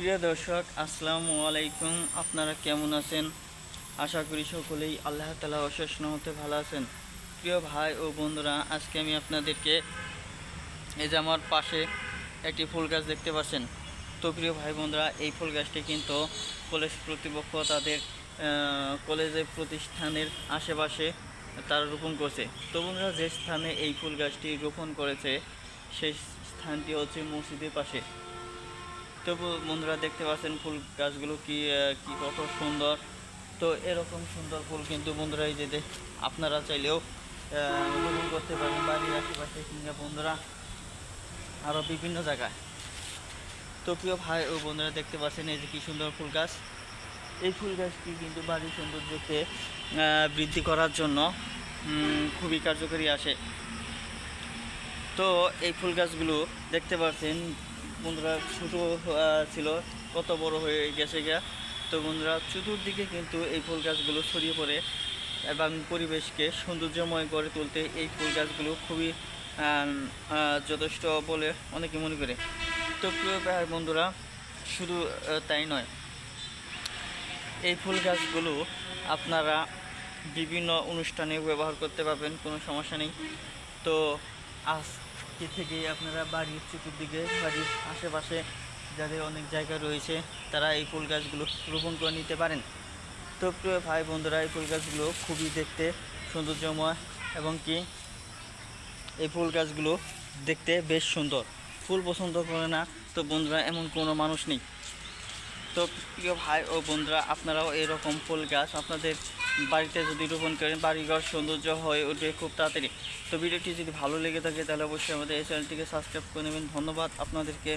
প্রিয় দর্শক, আসসালামু আলাইকুম। আপনারা কেমন আছেন? আশা করি সকলেই আল্লাহ তালা অশেষ হতে ভালো আছেন। প্রিয় ভাই ও বন্ধুরা, আজকে আমি আপনাদেরকে এই যে আমার পাশে একটি ফুল গাছ দেখতে পাচ্ছেন। তো প্রিয় ভাই বন্ধুরা, এই ফুল গাছটি কিন্তু কলেজ কর্তৃপক্ষ তাদের কলেজের প্রতিষ্ঠানের আশেপাশে তারা রোপণ করছে। তো বন্ধুরা, যে স্থানে এই ফুল গাছটি রোপণ করেছে, সেই স্থানটি হচ্ছে মসজিদের পাশে। তো বন্ধুরা দেখতে পাচ্ছেন ফুল গাছগুলো কি কি কত সুন্দর। তো এরকম সুন্দর ফুল কিন্তু বন্ধুরা এই যে আপনারা চাইলেও রোপণ করতে পারেন বাড়ির আশেপাশে কিংবা বন্ধুরা আরও বিভিন্ন জায়গায়। তো প্রিয় ভাই ও বন্ধুরা দেখতে পাচ্ছেন এই যে কি সুন্দর ফুল গাছ। এই ফুল গাছটি কিন্তু বাড়ির সৌন্দর্যকে বৃদ্ধি করার জন্য খুবই কার্যকরী আসে। তো এই ফুল গাছগুলো দেখতে পাচ্ছেন বন্ধুরা ছোটো ছিল, কত বড় হয়ে গেছে গিয়া। তো বন্ধুরা চতুর্দিকে কিন্তু এই ফুল গাছগুলো ছড়িয়ে পড়ে এবং পরিবেশকে সৌন্দর্যময় করে তুলতে এই ফুল গাছগুলো খুবই যথেষ্ট বলে অনেকে মনে করে। তো প্রিয় ভাই বন্ধুরা, শুধু তাই নয়, এই ফুল গাছগুলো আপনারা বিভিন্ন অনুষ্ঠানে ব্যবহার করতে পারবেন, কোনো সমস্যা নেই। তো আজকে থেকে আপনারা বাড়ির চতুর্দিকে, বাড়ির আশেপাশে যাদের অনেক জায়গা রয়েছে, তারা এই ফুল গাছগুলো রোপণ করে নিতে পারেন। তো প্রিয় ভাই বন্ধুরা, এই ফুল গাছগুলো খুবই দেখতে সৌন্দর্যময় এবং কি এই ফুল গাছগুলো দেখতে বেশ সুন্দর। ফুল পছন্দ করে না, তো বন্ধুরা, এমন কোনো মানুষ নেই। তো প্রিয় ভাই ও বন্ধুরা, আপনারাও এরকম ফুল গাছ আপনাদের বাড়িতে যদি রোপণ করেন, বাড়িঘর সৌন্দর্য হয়ে উঠবে খুব তাড়াতাড়ি। তো ভিডিওটি যদি ভালো লেগে থাকে, তাহলে অবশ্যই আমাদের এই চ্যানেলটিকে সাবস্ক্রাইব করে নেবেন। ধন্যবাদ আপনাদেরকে।